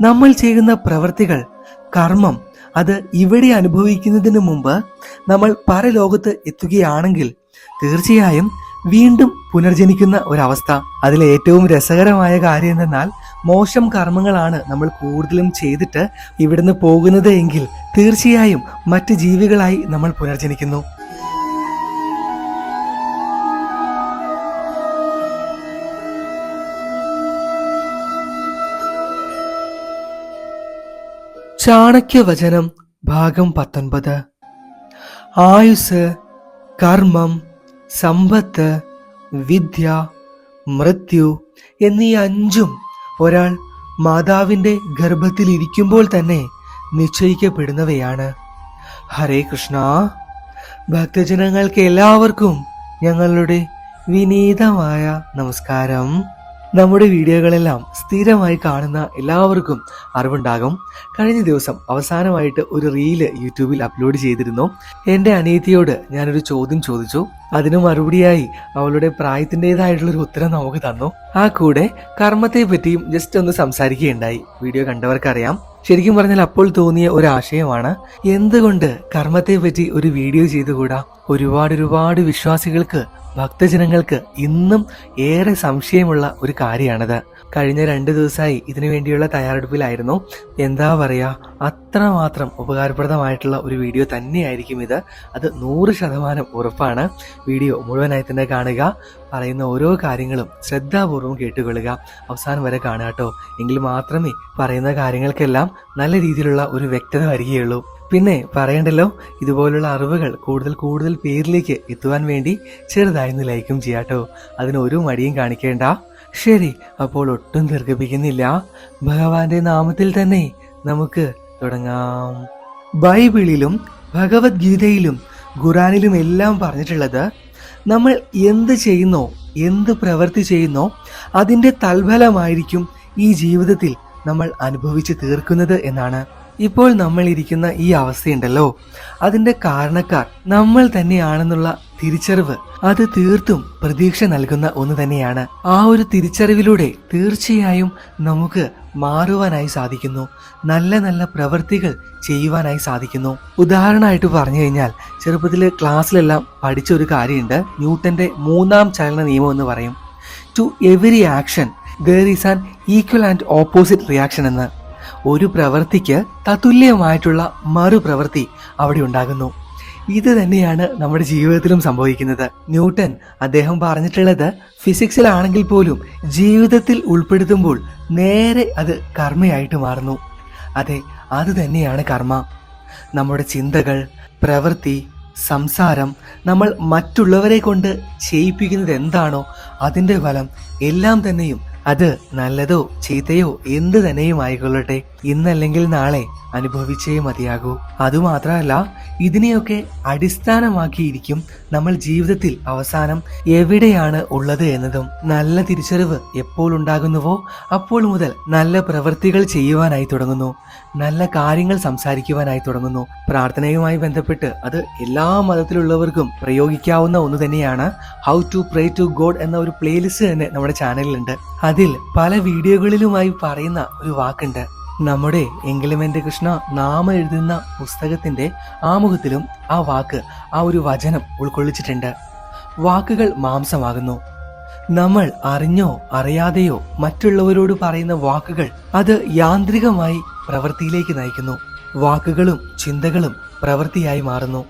നമ്മൾ ചെയ്യുന്ന പ്രവൃത്തികൾ കർമ്മം അത് ഇവിടെ അനുഭവിക്കുന്നതിന് മുമ്പ് നമ്മൾ പരലോകത്ത് എത്തുകയാണെങ്കിൽ തീർച്ചയായും വീണ്ടും പുനർജനിക്കുന്ന ഒരവസ്ഥ. അതിലെ ഏറ്റവും രസകരമായ കാര്യം എന്തെന്നാൽ മോശം കർമ്മങ്ങളാണ് നമ്മൾ കൂടുതലും ചെയ്തിട്ട് ഇവിടുന്ന് പോകുന്നത് എങ്കിൽ തീർച്ചയായും മറ്റ് ജീവികളായി നമ്മൾ പുനർജനിക്കുന്നു. ചാണക്യവചനം ഭാഗം പത്തൊൻപത്. ആയുസ് കർമ്മം സമ്പത്ത് വിദ്യ മൃത്യു എന്നീ അഞ്ചും ഒരാൾ മാതാവിന്റെ ഗർഭത്തിലിരിക്കുമ്പോൾ തന്നെ നിശ്ചയിക്കപ്പെടുന്നവയാണ്. ഹരേ കൃഷ്ണ. ഭക്തജനങ്ങൾക്ക് എല്ലാവർക്കും ഞങ്ങളുടെ വിനീതമായ നമസ്കാരം. നമ്മുടെ വീഡിയോകളെല്ലാം സ്ഥിരമായി കാണുന്ന എല്ലാവർക്കും അറിവുണ്ടാകും. കഴിഞ്ഞ ദിവസം അവസാനമായിട്ട് ഒരു റീൽ യൂട്യൂബിൽ അപ്ലോഡ് ചെയ്തിരുന്നു. എന്റെ അനിയത്തിയോട് ഞാനൊരു ചോദ്യം ചോദിച്ചു. അതിന് മറുപടിയായി അവളുടെ പ്രായത്തിന്റെതായിട്ടുള്ള ഒരു ഉത്തരം നമുക്ക് തന്നു. ആ കൂടെ കർമ്മത്തെ പറ്റിയും ജസ്റ്റ് ഒന്ന് സംസാരിക്കുകയുണ്ടായി. വീഡിയോ കണ്ടവർക്കറിയാം. ശരിക്കും പറഞ്ഞാൽ അപ്പോൾ തോന്നിയ ഒരു ആശയമാണ് എന്തുകൊണ്ട് കർമ്മത്തെ പറ്റി ഒരു വീഡിയോ ചെയ്തുകൂടാ? ഒരുപാട് ഒരുപാട് വിശ്വാസികൾക്ക് ഭക്തജനങ്ങൾക്ക് ഇന്നും ഏറെ സംശയമുള്ള ഒരു കാര്യമാണത്. കഴിഞ്ഞ രണ്ട് ദിവസമായി ഇതിനു വേണ്ടിയുള്ള തയ്യാറെടുപ്പിലായിരുന്നു. എന്താ പറയുക അത്രമാത്രം ഉപകാരപ്രദമായിട്ടുള്ള ഒരു വീഡിയോ തന്നെയായിരിക്കും ഇത്. അത് നൂറ് ശതമാനം ഉറപ്പാണ്. വീഡിയോ മുഴുവനായി തന്നെ കാണുക പറയുന്ന ഓരോ കാര്യങ്ങളും ശ്രദ്ധാപൂർവം കേട്ടുകൊള്ളുക. അവസാനം വരെ കാണുക കേട്ടോ. എങ്കിൽ മാത്രമേ പറയുന്ന കാര്യങ്ങൾക്കെല്ലാം നല്ല രീതിയിലുള്ള ഒരു വ്യക്തത വരികയുള്ളൂ. പിന്നെ പറയണ്ടല്ലോ ഇതുപോലുള്ള അറിവുകൾ കൂടുതൽ കൂടുതൽ പേരിലേക്ക് എത്തുവാൻ വേണ്ടി ചെറുതായിരുന്നു ലൈക്കും ചെയ്യാട്ടോ അതിന് ഒരു മടിയും കാണിക്കേണ്ട. ശരി അപ്പോൾ ഒട്ടും ദീർഘിപ്പിക്കുന്നില്ല. ഭഗവാന്റെ നാമത്തിൽ തന്നെ നമുക്ക് തുടങ്ങാം. ബൈബിളിലും ഭഗവത്ഗീതയിലും ഖുറാനിലും എല്ലാം പറഞ്ഞിട്ടുള്ളത് നമ്മൾ എന്ത് ചെയ്യുന്നോ എന്ത് പ്രവൃത്തി ചെയ്യുന്നോ അതിന്റെ തൽഫലമായിരിക്കും ഈ ജീവിതത്തിൽ നമ്മൾ അനുഭവിച്ച് തീർക്കുന്നത് എന്നാണ്. ഇപ്പോൾ നമ്മൾ ഇരിക്കുന്ന ഈ അവസ്ഥയുണ്ടല്ലോ. അതിന്റെ കാരണക്കാർ നമ്മൾ തന്നെയാണെന്നുള്ള തിരിച്ചറിവ്. അത് തീർത്തും പ്രതീക്ഷ നൽകുന്ന ഒന്ന് തന്നെയാണ്. ആ ഒരു തിരിച്ചറിവിലൂടെ തീർച്ചയായും നമുക്ക് മാറുവാനായി സാധിക്കുന്നു. നല്ല നല്ല പ്രവൃത്തികൾ ചെയ്യുവാനായി സാധിക്കുന്നു. ഉദാഹരണമായിട്ട് പറഞ്ഞു കഴിഞ്ഞാൽ ചെറുപ്പത്തിൽ ക്ലാസ്സിലെല്ലാം പഠിച്ച ഒരു കാര്യമുണ്ട്. ന്യൂട്ടന്റെ മൂന്നാം ചലന നിയമം എന്ന് പറയും. To every action there is an equal and opposite reaction എന്ന്. ഒരു പ്രവൃത്തിക്ക് തത്തുല്യമായിട്ടുള്ള മറുപ്രവൃത്തി അവിടെ ഉണ്ടാകുന്നു. ഇത് തന്നെയാണ് നമ്മുടെ ജീവിതത്തിലും സംഭവിക്കുന്നത്. ന്യൂട്ടൻ അദ്ദേഹം പറഞ്ഞിട്ടുള്ളത് ഫിസിക്സിലാണെങ്കിൽ പോലും ജീവിതത്തിൽ ഉൾപ്പെടുത്തുമ്പോൾ നേരെ അത് കർമ്മയായിട്ട് മാറുന്നു. അതെ അത് തന്നെയാണ് കർമ്മ. നമ്മുടെ ചിന്തകൾ പ്രവൃത്തി സംസാരം നമ്മൾ മറ്റുള്ളവരെ കൊണ്ട് ചെയ്യിപ്പിക്കുന്നത് എന്താണോ അതിന്റെ ഫലം എല്ലാം തന്നെയും അത് നല്ലതോ ചീത്തയോ എന്ത് തന്നെയും ആയിക്കൊള്ളട്ടെ ഇന്നല്ലെങ്കിൽ നാളെ അനുഭവിച്ചേ മതിയാകൂ. അതുമാത്രമല്ല ഇതിനെയൊക്കെ അടിസ്ഥാനമാക്കിയിരിക്കും നമ്മൾ ജീവിതത്തിൽ അവസാനം എവിടെയാണ് ഉള്ളത് എന്നതും. നല്ല തിരിച്ചറിവ് എപ്പോൾ ഉണ്ടാകുന്നുവോ അപ്പോൾ മുതൽ നല്ല പ്രവൃത്തികൾ ചെയ്യുവാനായി തുടങ്ങുന്നു. നല്ല കാര്യങ്ങൾ സംസാരിക്കുവാനായി തുടങ്ങുന്നു. പ്രാർത്ഥനയുമായി ബന്ധപ്പെട്ട് അത് എല്ലാ മതത്തിലുള്ളവർക്കും പ്രയോഗിക്കാവുന്ന ഒന്ന് തന്നെയാണ് how to pray to God എന്ന ഒരു പ്ലേലിസ്റ്റ് തന്നെ നമ്മുടെ ചാനലിലുണ്ട് അതിൽ പല വീഡിയോകളിലുമായി പറയുന്ന ഒരു വാക്കുണ്ട്. നമ്മുടെ എങ്കിലും എന്റെ കൃഷ്ണ നാമം എഴുതുന്ന പുസ്തകത്തിന്റെ ആമുഖത്തിലും ആ വാക്ക് ആ ഒരു വചനം ഉൾക്കൊള്ളിച്ചിട്ടുണ്ട്. വാക്കുകൾ മാംസമാകുന്നു. നമ്മൾ അറിഞ്ഞോ അറിയാതെയോ മറ്റുള്ളവരോട് പറയുന്ന വാക്കുകൾ അത് യാന്ത്രികമായി പ്രവൃത്തിയിലേക്ക് നയിക്കുന്നു. വാക്കുകളും ചിന്തകളും പ്രവൃത്തിയായി മാറുന്നു.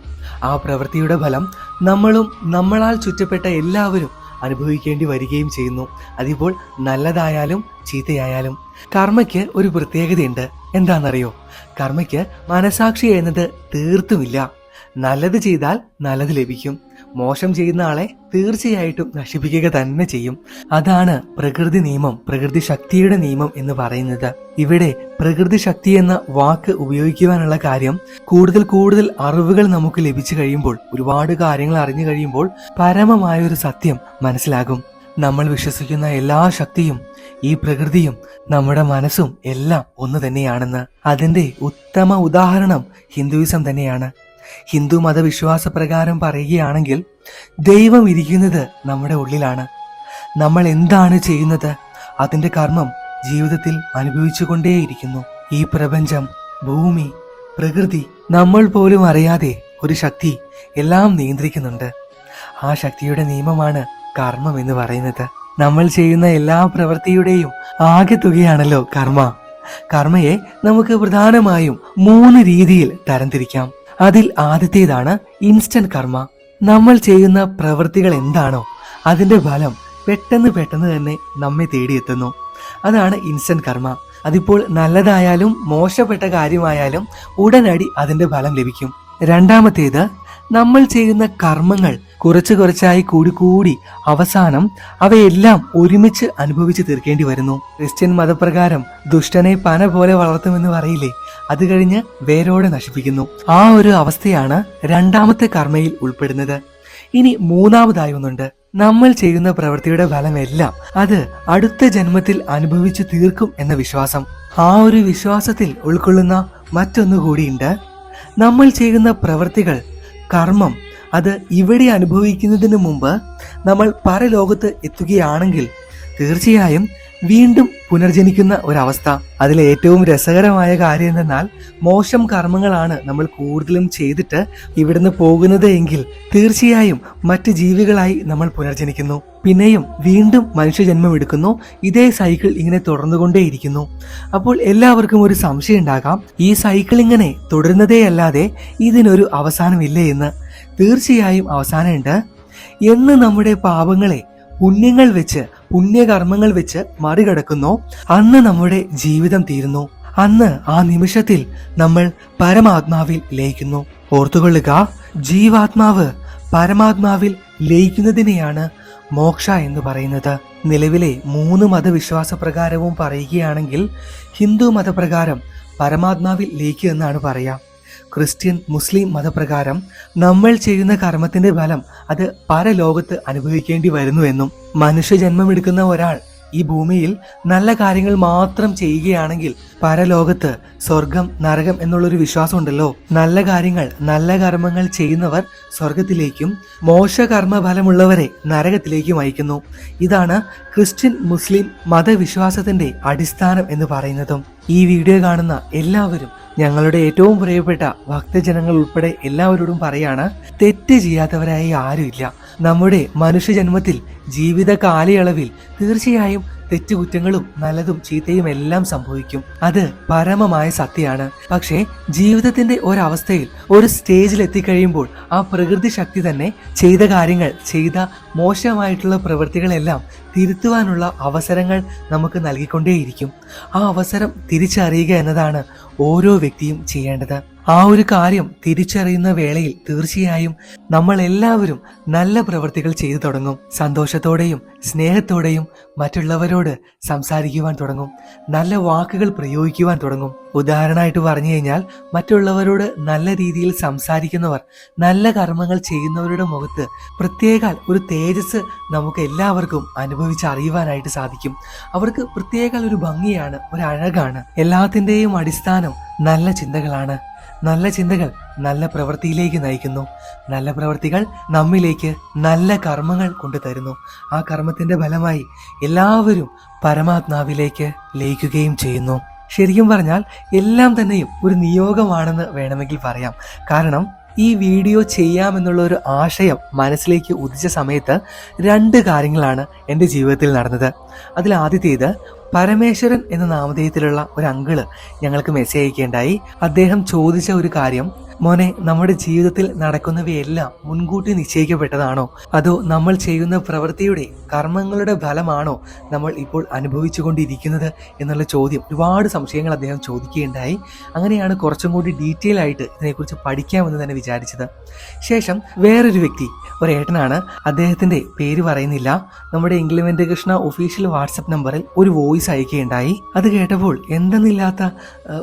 ആ പ്രവൃത്തിയുടെ ഫലം നമ്മളും നമ്മളാൽ ചുറ്റപ്പെട്ട എല്ലാവരും അനുഭവിക്കേണ്ടി വരികയും ചെയ്യുന്നു. അതിപ്പോൾ നല്ലതായാലും ചീത്തയായാലും. കർമ്മയ്ക്ക് ഒരു പ്രത്യേകതയുണ്ട്. എന്താണെന്നറിയോ? കർമ്മയ്ക്ക് മനസാക്ഷി എന്നത് തീർത്തുമില്ല. നല്ലത് ചെയ്താൽ നല്ലത് ലഭിക്കും. മോശം ചെയ്യുന്ന ആളെ തീർച്ചയായിട്ടും നശിപ്പിക്കുക തന്നെ ചെയ്യും. അതാണ് പ്രകൃതി നിയമം പ്രകൃതി ശക്തിയുടെ നിയമം എന്ന് പറയുന്നത്. ഇവിടെ പ്രകൃതി ശക്തി എന്ന വാക്ക് ഉപയോഗിക്കുവാനുള്ള കാര്യം കൂടുതൽ കൂടുതൽ അറിവുകൾ നമുക്ക് ലഭിച്ചു കഴിയുമ്പോൾ ഒരുപാട് കാര്യങ്ങൾ അറിഞ്ഞു കഴിയുമ്പോൾ പരമമായ ഒരു സത്യം മനസ്സിലാകും. നമ്മൾ വിശ്വസിക്കുന്ന എല്ലാ ശക്തിയും ഈ പ്രകൃതിയും നമ്മുടെ മനസ്സും എല്ലാം ഒന്ന് തന്നെയാണെന്ന്. അതിന്റെ ഉത്തമ ഉദാഹരണം ഹിന്ദുയിസം തന്നെയാണ്. ഹിന്ദു മതവിശ്വാസ പ്രകാരം പറയുകയാണെങ്കിൽ ദൈവം ഇരിക്കുന്നത് നമ്മുടെ ഉള്ളിലാണ്. നമ്മൾ എന്താണ് ചെയ്യുന്നത്? അതിന്റെ കർമ്മം ജീവിതത്തിൽ അനുഭവിച്ചുകൊണ്ടേയിരിക്കുന്നു. ഈ പ്രപഞ്ചം ഭൂമി പ്രകൃതി നമ്മൾ പോലും അറിയാതെ ഒരു ശക്തി എല്ലാം നിയന്ത്രിക്കുന്നുണ്ട്. ആ ശക്തിയുടെ നിയമമാണ് കർമ്മം എന്ന് പറയുന്നത്. നമ്മൾ ചെയ്യുന്ന എല്ലാ പ്രവൃത്തിയുടെയും ആകെ തുകയാണല്ലോ കർമ്മ. കർമ്മയെ നമുക്ക് പ്രധാനമായും മൂന്ന് രീതിയിൽ തരംതിരിക്കാം. അതിൽ ആദ്യത്തേതാണ് ഇൻസ്റ്റന്റ് കർമ്മ. നമ്മൾ ചെയ്യുന്ന പ്രവൃത്തികൾ എന്താണോ അതിന്റെ ഫലം പെട്ടെന്ന് പെട്ടെന്ന് തന്നെ നമ്മെ തേടിയെത്തുന്നു. അതാണ് ഇൻസ്റ്റന്റ് കർമ്മ. അതിപ്പോൾ നല്ലതായാലും മോശപ്പെട്ട കാര്യമായാലും ഉടനടി അതിന്റെ ഫലം ലഭിക്കും. രണ്ടാമത്തേത് നമ്മൾ ചെയ്യുന്ന കർമ്മങ്ങൾ കുറച്ച് കുറച്ചായി കൂടി കൂടി അവസാനം അവയെല്ലാം ഒരുമിച്ച് അനുഭവിച്ച് തീർക്കേണ്ടി വരുന്നു. ക്രിസ്ത്യൻ മതപ്രകാരം ദുഷ്ടനെ പന പോലെ വളർത്തുമെന്ന് പറയില്ലേ? അത് കഴിഞ്ഞ് വേരോടെ നശിപ്പിക്കുന്നു. ആ ഒരു അവസ്ഥയാണ് രണ്ടാമത്തെ കർമ്മയിൽ ഉൾപ്പെടുന്നത്. ഇനി മൂന്നാമതായി ഒന്നുണ്ട്. നമ്മൾ ചെയ്യുന്ന പ്രവൃത്തിയുടെ ഫലമെല്ലാം അത് അടുത്ത ജന്മത്തിൽ അനുഭവിച്ചു തീർക്കും എന്ന വിശ്വാസം. ആ ഒരു വിശ്വാസത്തിൽ ഉൾക്കൊള്ളുന്ന മറ്റൊന്നു കൂടിയുണ്ട്. നമ്മൾ ചെയ്യുന്ന പ്രവൃത്തികൾ കർമ്മം അത് ഇവിടെ അനുഭവിക്കുന്നതിന് മുമ്പ് നമ്മൾ പരലോകത്ത് എത്തുകയാണെങ്കിൽ തീർച്ചയായും വീണ്ടും പുനർജനിക്കുന്ന ഒരവസ്ഥ. അതിലെ ഏറ്റവും രസകരമായ കാര്യം എന്തെന്നാൽ മോശം കർമ്മങ്ങളാണ് നമ്മൾ കൂടുതലും ചെയ്തിട്ട് ഇവിടുന്ന് പോകുന്നത് എങ്കിൽ തീർച്ചയായും മറ്റ് ജീവികളായി നമ്മൾ പുനർജനിക്കുന്നു. പിന്നെയും വീണ്ടും മനുഷ്യജന്മം എടുക്കുന്നു. ഇതേ സൈക്കിൾ ഇങ്ങനെ തുടർന്നുകൊണ്ടേയിരിക്കുന്നു. അപ്പോൾ എല്ലാവർക്കും ഒരു സംശയം ഉണ്ടാകാം. ഈ സൈക്കിൾ ഇങ്ങനെ തുടരുന്നതേ അല്ലാതെ ഇതിനൊരു അവസാനമില്ലേ എന്ന്. തീർച്ചയായും അവസാനമുണ്ട്. എന്ന് നമ്മുടെ പാപങ്ങളെ പുണ്യങ്ങൾ വെച്ച് പുണ്യകർമ്മങ്ങൾ വെച്ച് മറികടക്കുന്നോ. അന്ന് നമ്മുടെ ജീവിതം തീരുന്നു. അന്ന് ആ നിമിഷത്തിൽ നമ്മൾ പരമാത്മാവിൽ ലയിക്കുന്നു. ഓർത്തുകൊള്ളുക ജീവാത്മാവ് പരമാത്മാവിൽ ലയിക്കുന്നതിനെയാണ് മോക്ഷ എന്ന് പറയുന്നത്. നിലവിലെ മൂന്ന് മതവിശ്വാസ പ്രകാരവും പറയുകയാണെങ്കിൽ ഹിന്ദു മതപ്രകാരം പരമാത്മാവിൽ ലയിക്കുക എന്നാണ് പറയാം. ക്രിസ്ത്യൻ മുസ്ലിം മതപ്രകാരം നമ്മൾ ചെയ്യുന്ന കർമ്മത്തിന്റെ ഫലം അത് പരലോകത്ത് അനുഭവിക്കേണ്ടി വരുന്നു എന്നും മനുഷ്യജന്മമെടുക്കുന്ന ഒരാൾ ഈ ഭൂമിയിൽ നല്ല കാര്യങ്ങൾ മാത്രം ചെയ്യുകയാണെങ്കിൽ പരലോകത്ത് സ്വർഗം നരകം എന്നുള്ളൊരു വിശ്വാസമുണ്ടല്ലോ. നല്ല കാര്യങ്ങൾ നല്ല കർമ്മങ്ങൾ ചെയ്യുന്നവർ സ്വർഗത്തിലേക്കും മോശകർമ്മ ഫലമുള്ളവരെ നരകത്തിലേക്കും അയക്കുന്നു. ഇതാണ് ക്രിസ്ത്യൻ മുസ്ലിം മതവിശ്വാസത്തിന്റെ അടിസ്ഥാനം എന്ന് പറയുന്നതും. ഈ വീഡിയോ കാണുന്ന എല്ലാവരും ഞങ്ങളുടെ ഏറ്റവും പ്രിയപ്പെട്ട ഭക്തജനങ്ങൾ ഉൾപ്പെടെ എല്ലാവരോടും പറയാണ് തെറ്റ് ചെയ്യാത്തവരായി ആരുമില്ല. നമ്മുടെ മനുഷ്യജന്മത്തിൽ ജീവിത കാലയളവിൽ തീർച്ചയായും തെറ്റുകുറ്റങ്ങളും നല്ലതും ചീത്തയും എല്ലാം സംഭവിക്കും. അത് പരമമായ സത്യമാണ്. പക്ഷേ ജീവിതത്തിന്റെ ഒരവസ്ഥയിൽ ഒരു സ്റ്റേജിൽ എത്തിക്കഴിയുമ്പോൾ ആ പ്രകൃതി ശക്തി തന്നെ ചെയ്ത കാര്യങ്ങൾ ചെയ്ത മോശമായിട്ടുള്ള പ്രവൃത്തികളെല്ലാം തിരുത്തുവാനുള്ള അവസരങ്ങൾ നമുക്ക് നൽകിക്കൊണ്ടേയിരിക്കും. ആ അവസരം തിരിച്ചറിയുക എന്നതാണ് ഓരോ വ്യക്തിയും ചെയ്യേണ്ടത്. ആ ഒരു കാര്യം തിരിച്ചറിയുന്ന വേളയിൽ തീർച്ചയായും നമ്മൾ എല്ലാവരും നല്ല പ്രവൃത്തികൾ ചെയ്തു തുടങ്ങും. സന്തോഷത്തോടെയും സ്നേഹത്തോടെയും മറ്റുള്ളവരോട് സംസാരിക്കുവാൻ തുടങ്ങും. നല്ല വാക്കുകൾ പ്രയോഗിക്കുവാൻ തുടങ്ങും. ഉദാഹരണമായിട്ട് പറഞ്ഞു കഴിഞ്ഞാൽ മറ്റുള്ളവരോട് നല്ല രീതിയിൽ സംസാരിക്കുന്നവർ നല്ല കർമ്മങ്ങൾ ചെയ്യുന്നവരുടെ മുഖത്ത് പ്രത്യേക ഒരു തേജസ് നമുക്ക് എല്ലാവർക്കും അനുഭവിച്ചറിയുവാനായിട്ട് സാധിക്കും. അവർക്ക് പ്രത്യേക ഒരു ഭംഗിയാണ് ഒരു അഴകാണ്. എല്ലാത്തിന്റെയും അടിസ്ഥാനം നല്ല ചിന്തകളാണ്. നല്ല ചിന്തകൾ നല്ല പ്രവൃത്തിയിലേക്ക് നയിക്കുന്നു. നല്ല പ്രവൃത്തികൾ നമ്മിലേക്ക് നല്ല കർമ്മങ്ങൾ കൊണ്ടുതരുന്നു ആ കർമ്മത്തിന്റെ ഫലമായി എല്ലാവരും പരമാത്മാവിലേക്ക് ലയിക്കുകയും ചെയ്യുന്നു. ശരിക്കും പറഞ്ഞാൽ എല്ലാം തന്നെയും ഒരു നിയോഗമാണെന്ന് വേണമെങ്കിൽ പറയാം. കാരണം ഈ വീഡിയോ ചെയ്യാമെന്നുള്ള ഒരു ആശയം മനസ്സിലേക്ക് ഉദിച്ച സമയത്ത് രണ്ട് കാര്യങ്ങളാണ് എന്റെ ജീവിതത്തിൽ നടന്നത്. അതിൽ ആദ്യത്തേത് പരമേശ്വരൻ എന്ന നാമധേയത്തിലുള്ള ഒരു അങ്കിൾ ഞങ്ങൾക്ക് മെസ്സേജ് അയക്കേണ്ടായി അദ്ദേഹം ചോദിച്ച ഒരു കാര്യം മോനെ നമ്മുടെ ജീവിതത്തിൽ നടക്കുന്നവയെല്ലാം മുൻകൂട്ടി നിശ്ചയിക്കപ്പെട്ടതാണോ? അതോ നമ്മൾ ചെയ്യുന്ന പ്രവൃത്തിയുടെ കർമ്മങ്ങളുടെ ഫലമാണോ നമ്മൾ ഇപ്പോൾ അനുഭവിച്ചുകൊണ്ടിരിക്കുന്നത് എന്നുള്ള ചോദ്യം? ഒരുപാട് സംശയങ്ങൾ അദ്ദേഹം ചോദിക്കുകയുണ്ടായി. അങ്ങനെയാണ് കുറച്ചും കൂടി ഡീറ്റെയിൽ ആയിട്ട് ഇതിനെക്കുറിച്ച് പഠിക്കാമെന്ന് തന്നെ വിചാരിച്ചത്. ശേഷം വേറൊരു വ്യക്തി ഒരു ഏട്ടനാണ്. അദ്ദേഹത്തിന്റെ പേര് പറയുന്നില്ല. നമ്മുടെ ഇംഗ്ലിമെന്റ് കൃഷ്ണ ഒഫീഷ്യൽ വാട്സപ്പ് നമ്പറിൽ ഒരു വോയിസ് അയക്കുകയുണ്ടായി. അത് കേട്ടപ്പോൾ എന്തെന്നില്ലാത്ത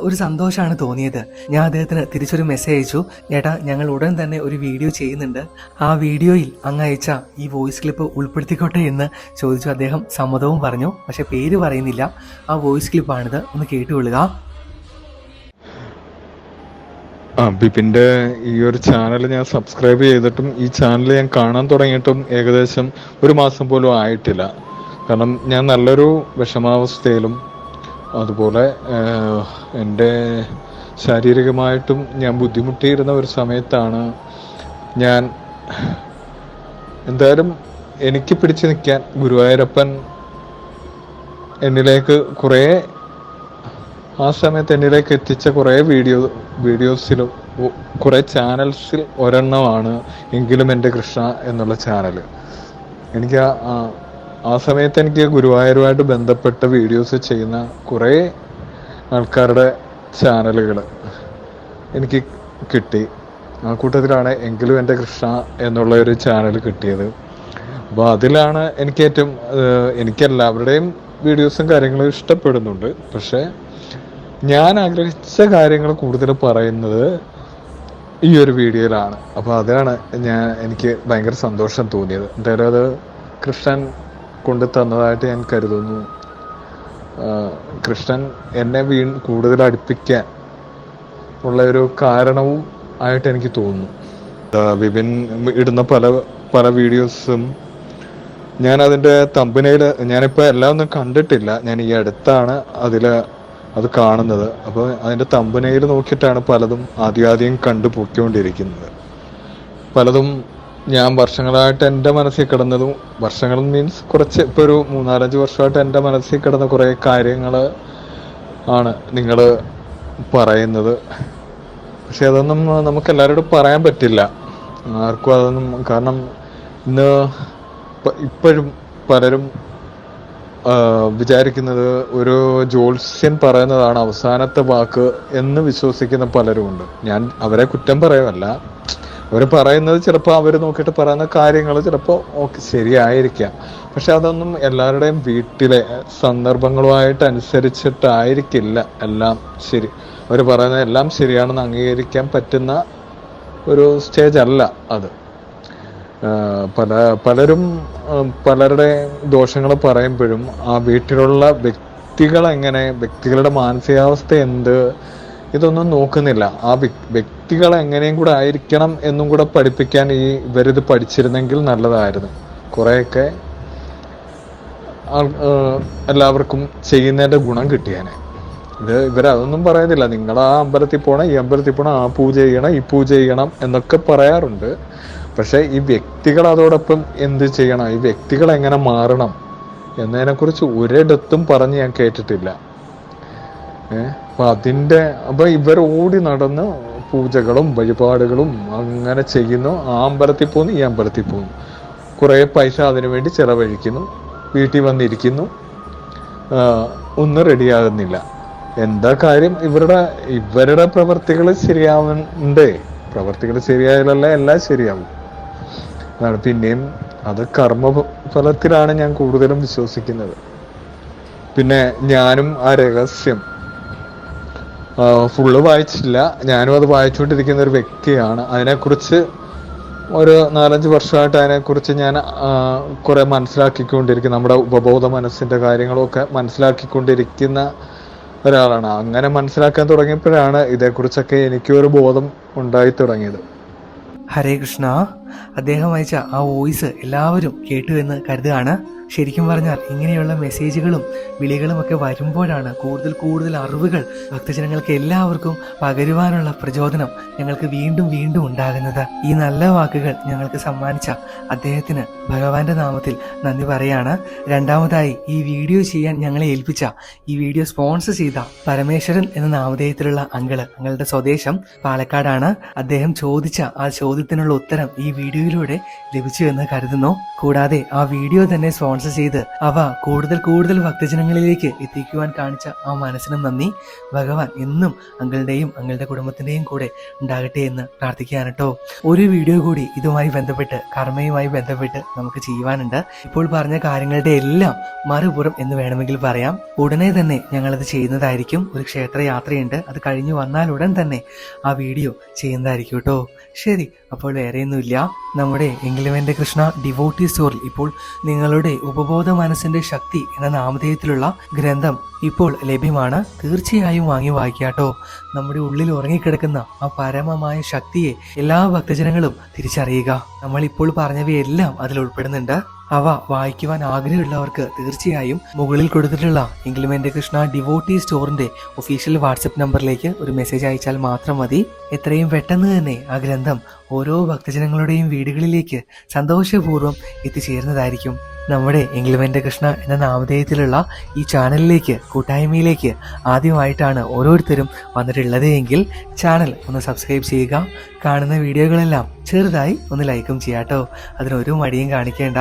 ഒരു സന്തോഷമാണ് തോന്നിയത്. ഞാൻ അദ്ദേഹത്തിന് തിരിച്ചൊരു മെസ്സേജ് അയച്ചു ഏട്ടാ ഞങ്ങൾ ഉടൻ തന്നെ ഒരു വീഡിയോ ചെയ്യുന്നുണ്ട്. ആ വീഡിയോയിൽ അങ്ങ് അയച്ച ഈ വോയിസ് ക്ലിപ്പ് ഉൾപ്പെടുത്തിക്കോട്ടെ എന്ന് ചോദിച്ചു. അദ്ദേഹം സമ്മതവും പറഞ്ഞു. പക്ഷെ പേര് പറയുന്നില്ല. ആ വോയിസ് ക്ലിപ്പാണിത് ഒന്ന് കേട്ടുകൊള്ളുക ആ ബിപിന്റെ ഈ ഒരു ചാനൽ ഞാൻ സബ്സ്ക്രൈബ് ചെയ്തിട്ടും ഈ ചാനൽ ഞാൻ കാണാൻ തുടങ്ങിയിട്ടും ഏകദേശം ഒരു മാസം പോലും ആയിട്ടില്ല. കാരണം ഞാൻ നല്ലൊരു വിഷമാവസ്ഥയിലും അതുപോലെ എന്റെ ശാരീരികമായിട്ടും ഞാൻ ബുദ്ധിമുട്ടിയിരുന്ന ഒരു സമയത്താണ് ഞാൻ എന്തായാലും എനിക്ക് പിടിച്ചു നിൽക്കാൻ ഗുരുവായൂരപ്പൻ എന്നിലേക്ക് കുറേ ആ സമയത്ത് എന്നിലേക്ക് എത്തിച്ച കുറേ വീഡിയോ വീഡിയോസിലും കുറേ ചാനൽസിൽ ഒരെണ്ണമാണ് എങ്കിലും എന്റെ കൃഷ്ണ എന്നുള്ള ചാനൽ എനിക്ക് ആ- ആ- സമയത്ത് എനിക്ക് ഗുരുവായൂരുമായിട്ട് ബന്ധപ്പെട്ട വീഡിയോസ് ചെയ്യുന്ന കുറേ ആൾക്കാരുടെ ചാനലുകൾ എനിക്ക് കിട്ടി. ആ കൂട്ടത്തിലാണ് എങ്കിലും എന്റെ കൃഷ്ണ എന്നുള്ള ഒരു ചാനൽ കിട്ടിയത്. അപ്പോൾ അതിലാണ് എനിക്ക് ഏറ്റവും എനിക്ക് എല്ലാവരുടെയും വീഡിയോസും കാര്യങ്ങളും ഇഷ്ടപ്പെടുന്നുണ്ട്. പക്ഷേ ഞാൻ ആഗ്രഹിച്ച കാര്യങ്ങൾ കൂടുതൽ പറയുന്നത് ഈ ഒരു വീഡിയോയിലാണ്. അപ്പോൾ അതാണ് ഞാൻ എനിക്ക് ഭയങ്കര സന്തോഷം തോന്നിയത്. എന്തായാലും അത് കൃഷ്ണൻ കൊണ്ട് തന്നതായിട്ട് ഞാൻ കരുതുന്നു. കൃഷ്ണൻ എന്നെ വീ കൂടുതൽ അടുപ്പിക്കാൻ ഉള്ള ഒരു കാരണവും ആയിട്ട് എനിക്ക് തോന്നുന്നു. വിപിൻ ഇടുന്ന പല പല വീഡിയോസും ഞാൻ അതിന്റെ തമ്പിനയിൽ ഞാനിപ്പോൾ എല്ലാം ഒന്നും കണ്ടിട്ടില്ല. ഞാൻ ഈ അടുത്താണ് അതിൽ അത് കാണുന്നത്. അപ്പോൾ അതിന്റെ തമ്പനയിൽ നോക്കിയിട്ടാണ് പലതും ആദ്യം ആദ്യം കണ്ടു പൊക്കിക്കൊണ്ടിരിക്കുന്നത് പലതും ഞാൻ വർഷങ്ങളായിട്ട് എന്റെ മനസ്സിൽ കിടന്നതും വർഷങ്ങൾ മീൻസ് കുറച്ച് ഇപ്പോൾ ഒരു മൂന്നാലഞ്ച് വർഷമായിട്ട് എന്റെ മനസ്സിൽ കിടന്ന കുറേ കാര്യങ്ങൾ ആണ് നിങ്ങൾ പറയുന്നത്. പക്ഷെ അതൊന്നും നമുക്ക് എല്ലാവരോടും പറയാൻ പറ്റില്ല. ആർക്കും അതൊന്നും കാരണം ഇന്ന് ഇപ്പോഴും പലരും വിചാരിക്കുന്നത് ഒരു ജോത്സ്യൻ പറയുന്നതാണ് അവസാനത്തെ വാക്ക് എന്ന് വിശ്വസിക്കുന്ന പലരുമുണ്ട്. ഞാൻ അവരെ കുറ്റം പറയുമല്ല അവർ പറയുന്നത് ചിലപ്പോൾ അവർ നോക്കിയിട്ട് പറയുന്ന കാര്യങ്ങൾ ചിലപ്പോൾ ഓക്കെ ശരിയായിരിക്കാം. പക്ഷെ അതൊന്നും എല്ലാവരുടെയും വീട്ടിലെ സന്ദർഭങ്ങളുമായിട്ട് അനുസരിച്ചിട്ടായിരിക്കില്ല എല്ലാം ശരി. അവർ പറയുന്നത് എല്ലാം ശരിയാണെന്ന് അംഗീകരിക്കാൻ പറ്റുന്ന ഒരു സ്റ്റേജ് അല്ല അത്. പല പലരും പലരുടെ ദോഷങ്ങൾ പറയുമ്പോഴും ആ വീട്ടിലുള്ള വ്യക്തികൾ എങ്ങനെ വ്യക്തികളുടെ മാനസികാവസ്ഥ എന്ത് ഇതൊന്നും നോക്കുന്നില്ല. ആ വ്യക്- വ്യക്തികൾ എങ്ങനെയും കൂടെ ആയിരിക്കണം എന്നും കൂടെ പഠിപ്പിക്കാൻ ഈ ഇവരിത് പഠിച്ചിരുന്നെങ്കിൽ നല്ലതായിരുന്നു. കുറേയൊക്കെ എല്ലാവർക്കും ചെയ്യുന്നതിന്റെ ഗുണം കിട്ടിയേനെ. ഇത് ഇവരതൊന്നും പറയുന്നില്ല നിങ്ങൾ ആ അമ്പലത്തിൽ പോകണം ഈ അമ്പലത്തിൽ പോകണം ആ പൂജ ചെയ്യണം ഈ പൂജ ചെയ്യണം എന്നൊക്കെ പറയാറുണ്ട്. പക്ഷേ ഈ വ്യക്തികൾ അതോടൊപ്പം എന്ത് ചെയ്യണം? ഈ വ്യക്തികൾ എങ്ങനെ മാറണം എന്നതിനെക്കുറിച്ച് ഒരിടത്തും പറഞ്ഞ് ഞാൻ കേട്ടിട്ടില്ല. ഏഹ് അപ്പൊ അതിന്റെ അപ്പൊ ഇവർ ഓടി നടന്ന് പൂജകളും വഴിപാടുകളും അങ്ങനെ ചെയ്യുന്നു. ആ അമ്പലത്തിൽ പോകുന്നു ഈ അമ്പലത്തിൽ പോകുന്നു കുറെ പൈസ അതിനു വേണ്ടി ചിലവഴിക്കുന്നു. വീട്ടിൽ വന്നിരിക്കുന്നു. ഒന്നും റെഡിയാകുന്നില്ല. എന്താ കാര്യം? ഇവരുടെ ഇവരുടെ പ്രവർത്തികൾ ശരിയാവണ്ടേ പ്രവർത്തികൾ ശരിയായാലല്ല എല്ലാം ശരിയാവും. അതാണ് പിന്നെയും അത് കർമ്മഫലത്തിലാണ് ഞാൻ കൂടുതലും വിശ്വസിക്കുന്നത്. പിന്നെ ഞാനും ആ രഹസ്യം ഫുള്ള് വായിച്ചിട്ടില്ല. ഞാനും അത് വായിച്ചുകൊണ്ടിരിക്കുന്ന ഒരു വ്യക്തിയാണ്. അതിനെക്കുറിച്ച് ഒരു നാലഞ്ച് വർഷമായിട്ട് അതിനെക്കുറിച്ച് ഞാൻ കുറേ മനസ്സിലാക്കിക്കൊണ്ടിരിക്കും നമ്മുടെ ഉപബോധ മനസ്സിന്റെ കാര്യങ്ങളൊക്കെ മനസ്സിലാക്കിക്കൊണ്ടിരിക്കുന്ന ഒരാളാണ്. അങ്ങനെ മനസ്സിലാക്കാൻ തുടങ്ങിയപ്പോഴാണ് ഇതേക്കുറിച്ചൊക്കെ എനിക്കൊരു ബോധം ഉണ്ടായി തുടങ്ങിയത്. ഹരേ കൃഷ്ണ. അദ്ദേഹം അയച്ച ആ വോയിസ് എല്ലാവരും കേട്ടു എന്ന് കരുതുകയാണ്. ശരിക്കും പറഞ്ഞാൽ ഇങ്ങനെയുള്ള മെസ്സേജുകളും വിളികളും ഒക്കെ വരുമ്പോഴാണ് കൂടുതൽ കൂടുതൽ അറിവുകൾ ഭക്തജനങ്ങൾക്ക് എല്ലാവർക്കും പകരുവാനുള്ള പ്രചോദനം ഞങ്ങൾക്ക് വീണ്ടും വീണ്ടും ഉണ്ടാകുന്നത്. ഈ നല്ല വാക്കുകൾ ഞങ്ങൾക്ക് സമ്മാനിച്ച അദ്ദേഹത്തിന് ഭഗവാന്റെ നാമത്തിൽ നന്ദി പറയാണ്. രണ്ടാമതായി ഈ വീഡിയോ ചെയ്യാൻ ഞങ്ങളെ ഏൽപ്പിച്ച ഈ വീഡിയോ സ്പോൺസർ ചെയ്ത പരമേശ്വരൻ എന്ന നാമധേയത്തിലുള്ള അങ്കിൾ അങ്ങളുടെ സ്വദേശം പാലക്കാടാണ്. അദ്ദേഹം ചോദിച്ച ആ ചോദ്യത്തിനുള്ള ഉത്തരം ഈ വീഡിയോയിലൂടെ ലഭിച്ചു എന്ന് കരുതുന്നു. കൂടാതെ ആ വീഡിയോ തന്നെ സ്പോൺസർ ചെയ്ത് അവ കൂടുതൽ കൂടുതൽ ഭക്തജനങ്ങളിലേക്ക് എത്തിക്കുവാൻ കാണിച്ച ആ മനസ്സിനും നന്ദി. ഭഗവാൻ എന്നും അങ്കളുടെയും അങ്ങളുടെ കുടുംബത്തിന്റെയും കൂടെ ഉണ്ടാകട്ടെ എന്ന് പ്രാർത്ഥിക്കുകയാണ് കേട്ടോ. ഒരു വീഡിയോ കൂടി ഇതുമായി ബന്ധപ്പെട്ട് കർമ്മയുമായി ബന്ധപ്പെട്ട് നമുക്ക് ചെയ്യുവാനുണ്ട്. ഇപ്പോൾ പറഞ്ഞ കാര്യങ്ങളുടെ എല്ലാം മറുപുറം എന്ന് വേണമെങ്കിൽ പറയാം. ഉടനെ തന്നെ ഞങ്ങളത് ചെയ്യുന്നതായിരിക്കും. ഒരു ക്ഷേത്ര യാത്രയുണ്ട് അത് കഴിഞ്ഞു വന്നാൽ ഉടൻ തന്നെ ആ വീഡിയോ ചെയ്യുന്നതായിരിക്കും കേട്ടോ. ശരി അപ്പോൾ വേറെയൊന്നുമില്ല. നമ്മുടെ എങ്കിലും എന്റെ കൃഷ്ണ ഡിവോട്ടി സ്റ്റോറിൽ ഇപ്പോൾ നിങ്ങളുടെ ഉപബോധ മനസ്സിന്റെ ശക്തി എന്ന നാമധേയത്തിലുള്ള ഗ്രന്ഥം ഇപ്പോൾ ലഭ്യമാണ്. തീർച്ചയായും വാങ്ങി വായിക്കാട്ടോ നമ്മുടെ ഉള്ളിൽ ഉറങ്ങിക്കിടക്കുന്ന ആ പരമമായ ശക്തിയെ എല്ലാ ഭക്തജനങ്ങളും തിരിച്ചറിയുക. നമ്മൾ ഇപ്പോൾ പറഞ്ഞവയെല്ലാം അതിൽ ഉൾപ്പെടുന്നുണ്ട്. അവ വായിക്കുവാൻ ആഗ്രഹമുള്ളവർക്ക് തീർച്ചയായും മുകളിൽ കൊടുത്തിട്ടുള്ള ഇംഗ്ലിമെന്റ് കൃഷ്ണ ഡിവോട്ടി സ്റ്റോറിന്റെ ഒഫീഷ്യൽ വാട്സപ്പ് നമ്പറിലേക്ക് ഒരു മെസ്സേജ് അയച്ചാൽ മാത്രം മതി. എത്രയും പെട്ടെന്ന് തന്നെ ആ ഗ്രന്ഥം ഓരോ ഭക്തജനങ്ങളുടെയും വീടുകളിലേക്ക് സന്തോഷപൂർവം എത്തിച്ചേരുന്നതായിരിക്കും. നമ്മുടെ ഇംഗ്ലിമെന്റ് കൃഷ്ണ എന്ന നാമധേയത്തിലുള്ള ഈ ചാനലിലേക്ക് കൂട്ടായ്മയിലേക്ക് ആദ്യമായിട്ടാണ് ഓരോരുത്തരും വന്നിട്ടുള്ളത് എങ്കിൽ ചാനൽ ഒന്ന് സബ്സ്ക്രൈബ് ചെയ്യുക. കാണുന്ന വീഡിയോകളെല്ലാം ചെറുതായി ഒന്ന് ലൈക്കും ചെയ്യാട്ടോ അതിനൊരു മടിയും കാണിക്കേണ്ട.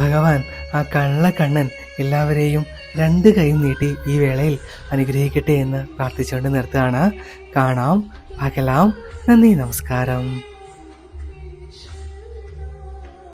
ഭഗവാൻ ആ കള്ള കണ്ണൻ എല്ലാവരെയും രണ്ട് കൈയും നീട്ടി ഈ വേളയിൽ അനുഗ്രഹിക്കട്ടെ എന്ന് പ്രാർത്ഥിച്ചുകൊണ്ട് നിർത്തുകയാണ്. കാണാം പകലാം നന്ദി നമസ്കാരം.